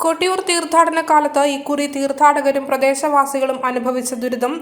കൊട്ടിയൂർ തീർത്ഥാടന കാലത്ത് ഇക്കുറി തീർത്ഥാടകരും പ്രദേശവാസികളും അനുഭവിച്ച ദുരിതം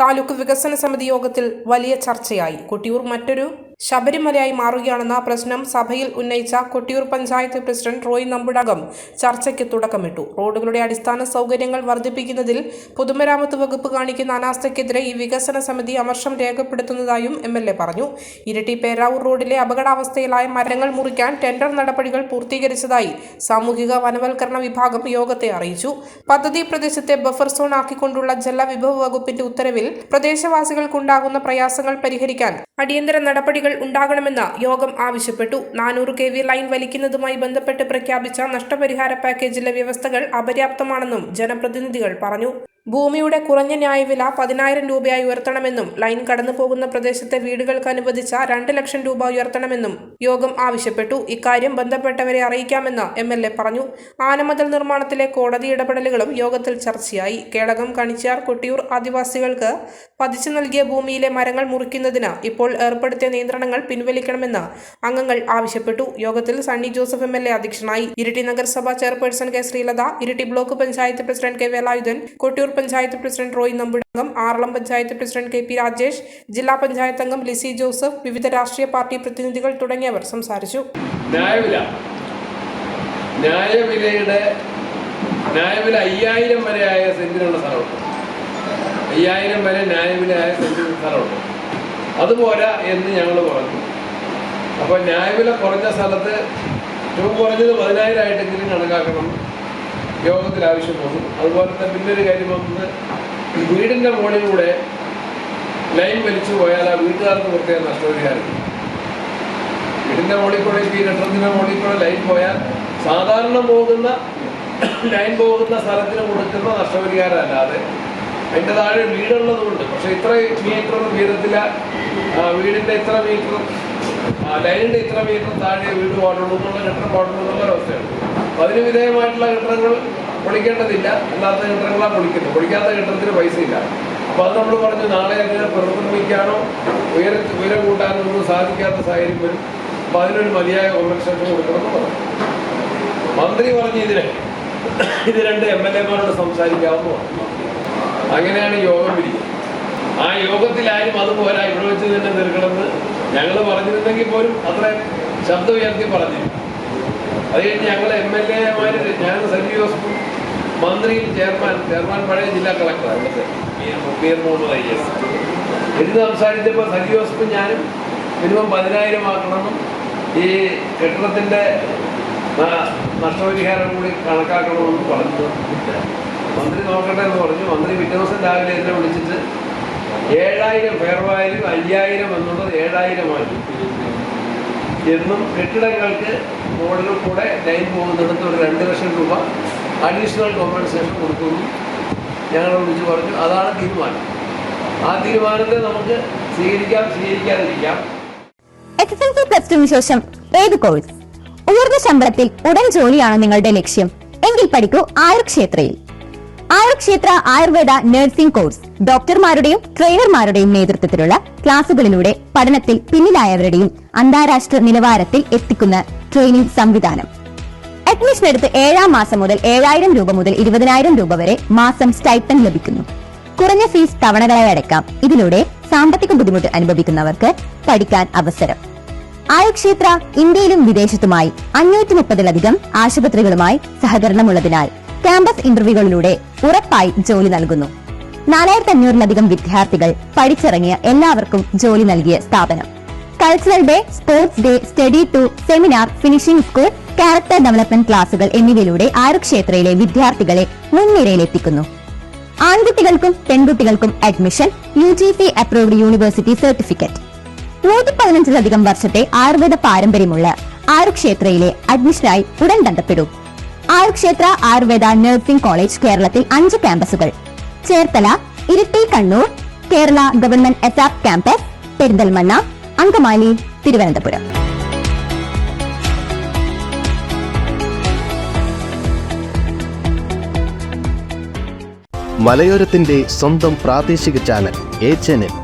താലൂക്ക് വികസന സമിതി യോഗത്തിൽ വലിയ ചർച്ചയായി. കൊട്ടിയൂർ മറ്റൊരു ശബരിമലയായി മാറുകയാണെന്ന പ്രശ്നം സഭയിൽ ഉന്നയിച്ച കൊട്ടിയൂർ പഞ്ചായത്ത് പ്രസിഡന്റ് റോയ് നമ്പുടകം ചർച്ചയ്ക്ക് തുടക്കമിട്ടു. റോഡുകളുടെ അടിസ്ഥാന സൗകര്യങ്ങൾ വർദ്ധിപ്പിക്കുന്നതിൽ പൊതുമരാമത്ത് വകുപ്പ് കാണിക്കുന്ന അനാസ്ഥയ്ക്കെതിരെ ഈ വികസന സമിതി അമർഷം രേഖപ്പെടുത്തുന്നതായും എം എൽ എ പറഞ്ഞു. ഇരട്ടി പേരാവൂർ റോഡിലെ അപകടാവസ്ഥയിലായ മരങ്ങൾ മുറിക്കാൻ ടെൻഡർ നടപടികൾ പൂർത്തീകരിച്ചതായി സാമൂഹിക വനവൽക്കരണ വിഭാഗം യോഗത്തെ അറിയിച്ചു. പദ്ധതി പ്രദേശത്തെ ബഫർ സോൺ ആക്കിക്കൊണ്ടുള്ള ജലവിഭവ വകുപ്പിന്റെ ഉത്തരവിൽ പ്രദേശവാസികൾക്കുണ്ടാകുന്ന പ്രയാസങ്ങൾ പരിഹരിക്കാൻ അടിയന്തര നടപടികൾ ഉണ്ടാകണമെന്ന് യോഗം ആവശ്യപ്പെട്ടു. നാനൂറ് കെ വി ലൈൻ വലിക്കുന്നതുമായി ബന്ധപ്പെട്ട് പ്രഖ്യാപിച്ച നഷ്ടപരിഹാര പാക്കേജിലെ വ്യവസ്ഥകൾ അപര്യാപ്തമാണെന്നും ജനപ്രതിനിധികൾ പറഞ്ഞു. ഭൂമിയുടെ കുറഞ്ഞ ന്യായവില പതിനായിരം രൂപയായി ഉയർത്തണമെന്നും ലൈൻ കടന്നു പോകുന്ന പ്രദേശത്തെ വീടുകൾക്ക് അനുവദിച്ച രണ്ട് ലക്ഷം രൂപ ഉയർത്തണമെന്നും യോഗം ആവശ്യപ്പെട്ടു. ഇക്കാര്യം ബന്ധപ്പെട്ടവരെ അറിയിക്കാമെന്ന് എം എൽ എ പറഞ്ഞു. ആനമതിൽ നിർമ്മാണത്തിലെ കോടതി ഇടപെടലുകളും യോഗത്തിൽ ചർച്ചയായി. കേളകം കണിച്ചാർ കൊട്ടിയൂർ ആദിവാസികൾക്ക് പതിച്ചു നൽകിയ ഭൂമിയിലെ മരങ്ങൾ മുറിക്കുന്നതിന് ഇപ്പോൾ ഏർപ്പെടുത്തിയ നിയന്ത്രണങ്ങൾ പിൻവലിക്കണമെന്ന് അംഗങ്ങൾ ആവശ്യപ്പെട്ടു. യോഗത്തിൽ Sunny Joseph M L A അധ്യക്ഷനായി. ഇരിട്ടി നഗരസഭാ chairperson K Sreelatha Iritty block panchayat president K Velayudhan Kottiyoor panchayat president Roy നമ്പുടങ്കം Aralam panchayat president K P Rajesh ജില്ലാ പഞ്ചായത്ത് അംഗം ലിസി ജോസഫ് വിവിധ രാഷ്ട്രീയ പാർട്ടി പ്രതിനിധികൾ തുടങ്ങിയവർ സംസാരിച്ചു. ന്യായവില. ന്യായവിലയുടെ ന്യായവില അയ്യായിരം വരെ ആയ സെന്റിനുള്ള സ്ഥലമുണ്ട്. അയ്യായിരം വരെ ന്യായവിലയായ സെന്റിനുള്ള സ്ഥലമുണ്ട്. അതുപോരാ എന്ന് ഞങ്ങൾ പറഞ്ഞു. അപ്പോൾ ന്യായവില കുറഞ്ഞ സ്ഥലത്ത് ഏറ്റവും കുറഞ്ഞത് പതിനായിരം ആയിട്ടെങ്കിലും കണക്കാക്കണം യോഗത്തിൽ ആവശ്യം വന്നു. അതുപോലെ തന്നെ പിന്നൊരു കാര്യം വന്നത് വീടിന്റെ മുകളിലൂടെ ലൈൻ വലിച്ചു പോയാൽ ആ വീട്ടുകാർക്ക് പ്രത്യേക നഷ്ടപരിഹാരം. വീടിന്റെ മുകളിൽ കൂടെ ഈ കെട്ടിടത്തിന്റെ മുകളിൽ കൂടെ ലൈൻ പോയാൽ സാധാരണ പോകുന്ന ലൈൻ പോകുന്ന സ്ഥലത്തിന് കൊടുക്കുന്ന നഷ്ടപരിഹാരം അല്ലാതെ അതിന്റെ താഴെ വീടുള്ളതുകൊണ്ട്. പക്ഷേ ഇത്ര മീറ്റർ വീതത്തില വീടിന്റെ എത്ര മീറ്റർ ലൈനിന്റെ ഇത്ര മീറ്റർ താഴെ വീട് പാടുള്ളൂ കെട്ടിടം പാടുള്ളൂ എന്നുള്ള അവസ്ഥയാണ്. അതിന് വിധേയമായിട്ടുള്ള കെട്ടിടങ്ങൾ പൊളിക്കേണ്ടതില്ല. അല്ലാത്ത കെട്ടിടങ്ങളാണ് പൊളിക്കുന്നത്. പൊളിക്കാത്ത കെട്ടിടത്തിന് പൈസ ഇല്ല. അപ്പൊ അത് നമ്മൾ പറഞ്ഞു നാളെ അങ്ങനെ പുനർനിർമ്മിക്കാനോ ഉയര ഉയരം കൂട്ടാനോ ഒന്നും സാധിക്കാത്ത സാഹചര്യം വരും. അപ്പൊ അതിനൊരു മതിയായ കോമ്പൻസേഷൻ കൊടുക്കണമെന്ന് പറഞ്ഞു. മന്ത്രി പറഞ്ഞു ഇതിന്. ഇത് രണ്ട് എം എൽ എമാരോട് സംസാരിക്കാവുന്നതാണ്. അങ്ങനെയാണ് യോഗം പിരിക്കുന്നത് ആ യോഗത്തിൽ ആരും പോരാ. ഇവിടെ വെച്ച് തന്നെ തീർക്കണമെന്ന് ഞങ്ങൾ പറഞ്ഞിരുന്നെങ്കിൽ പോലും അത്ര ശബ്ദം ഉയർത്തി പറഞ്ഞിരുന്നു. അത് കഴിഞ്ഞ് ഞങ്ങൾ എം എൽ എമാർ ഞാൻ സജീവ് ജോസഫും മന്ത്രിയും ചെയർമാൻ ചെയർമാൻ പഴയ ജില്ലാ കളക്ടർ ഇവിടുത്തെ. Mir Mohammed I S. ഇരുന്ന് സംസാരിച്ചപ്പോൾ സജീവ് ജോസഫും ഞാനും മിനിമം പതിനായിരം ആക്കണമെന്നും ഈ കെട്ടിടത്തിന്റെ നഷ്ടപരിഹാരം കൂടി കണക്കാക്കണമെന്ന് പറഞ്ഞു മന്ത്രി നോക്കട്ടെ എന്ന് പറഞ്ഞു. മന്ത്രി പിറ്റേ ദിവസം രാവിലെ എന്നെ വിളിച്ചിട്ട് ഏഴായിരം പേർവായാലും അയ്യായിരം എന്നുള്ളത് ഏഴായിരമായി എന്നും കെട്ടിടങ്ങൾക്ക് മോഡലും കൂടെ ലൈൻ പോകുന്നിടത്ത് ഒരു രണ്ട് ലക്ഷം രൂപ അഡീഷണൽ കോമ്പൻസേഷൻ കൊടുക്കുന്നു. ഞങ്ങൾ വിളിച്ച് പറഞ്ഞു അതാണ് തീരുമാനം. ആ തീരുമാനത്തെ നമുക്ക് സ്വീകരിക്കാം സ്വീകരിക്കാതിരിക്കാം. എസ് പ്ലസ് ടുവിന് ശേഷം ഏത് കോഴ്സ്? ഉയർന്ന ശമ്പളത്തിൽ ഉടൻ ജോലിയാണ് നിങ്ങളുടെ ലക്ഷ്യം. എങ്കിൽ പഠിക്കൂ ആയുർക്ഷേത്രയിൽ. ആയുർക്ഷേത്ര ആയുർവേദ നഴ്സിംഗ് കോഴ്സ് ഡോക്ടർമാരുടെയും ട്രെയിനർമാരുടെയും നേതൃത്വത്തിലുള്ള ക്ലാസുകളിലൂടെ പഠനത്തിൽ പിന്നിലായവരുടെയും അന്താരാഷ്ട്ര നിലവാരത്തിൽ എത്തിക്കുന്ന ട്രെയിനിംഗ് സംവിധാനം. അഡ്മിഷൻ എടുത്ത് ഏഴാം മാസം മുതൽ ഏഴായിരം രൂപ മുതൽ ഇരുപതിനായിരം രൂപ വരെ മാസം സ്റ്റൈപ്പൻ ലഭിക്കുന്നു. കുറഞ്ഞ ഫീസ് തവണകളായി അടക്കാം ഇതിലൂടെ സാമ്പത്തിക ബുദ്ധിമുട്ട് അനുഭവിക്കുന്നവർക്ക് പഠിക്കാൻ അവസരം. ആയുക്ഷേത്ര ഇന്ത്യയിലും വിദേശത്തുമായി അഞ്ഞൂറ്റി മുപ്പതിലധികം ആശുപത്രികളുമായി സഹകരണമുള്ളതിനാൽ ക്യാമ്പസ് ഇന്റർവ്യൂകളിലൂടെ ഉറപ്പായി ജോലി നൽകുന്നു. നാലായിരത്തി അഞ്ഞൂറിലധികം വിദ്യാർത്ഥികൾ പഠിച്ചിറങ്ങിയ എല്ലാവർക്കും ജോലി നൽകിയ സ്ഥാപനം. Cultural day sports day study tour seminar finishing school character development ക്ലാസുകൾ എന്നിവയിലൂടെ ആയുർക്ഷേത്രയിലെ വിദ്യാർത്ഥികളെ മുൻനിരയിലെത്തിക്കുന്നു. ആൺകുട്ടികൾക്കും പെൺകുട്ടികൾക്കും admission U G C approved university certificate നൂറ്റി പതിനഞ്ചിലധികം വർഷത്തെ ആയുർവേദ പാരമ്പര്യമുള്ള ആയുർക്ഷേത്രയിലെ അഡ്മിഷനായി ഉടൻ ബന്ധപ്പെടൂ. ആയുർക്ഷേത്ര ആയുർവേദ നഴ്സിംഗ് കോളേജ് കേരളത്തിൽ അഞ്ച് ക്യാമ്പസുകൾ. Cherthala Iritty Kannur Kerala government S R campus Perinthalmanna Angamaly Thiruvananthapuram. മലയോരത്തിന്റെ സ്വന്തം പ്രാദേശിക ചാനൽ എ ചാനൽ.